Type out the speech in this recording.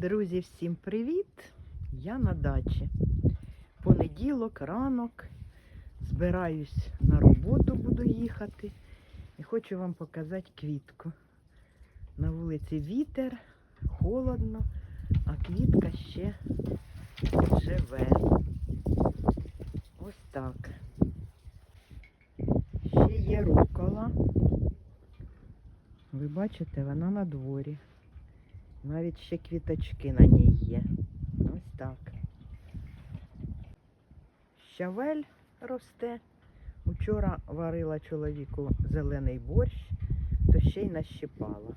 Друзі, всім привіт! Я на дачі. Понеділок, ранок. Збираюсь на роботу, буду їхати. І хочу вам показати квітку. На вулиці вітер, холодно, а квітка ще живе. Ось так. Ще є рукола. Ви бачите, вона на дворі. Навіть ще квіточки на ній є. Ось так. Щавель росте. Учора варила чоловіку зелений борщ, то ще й нащипала.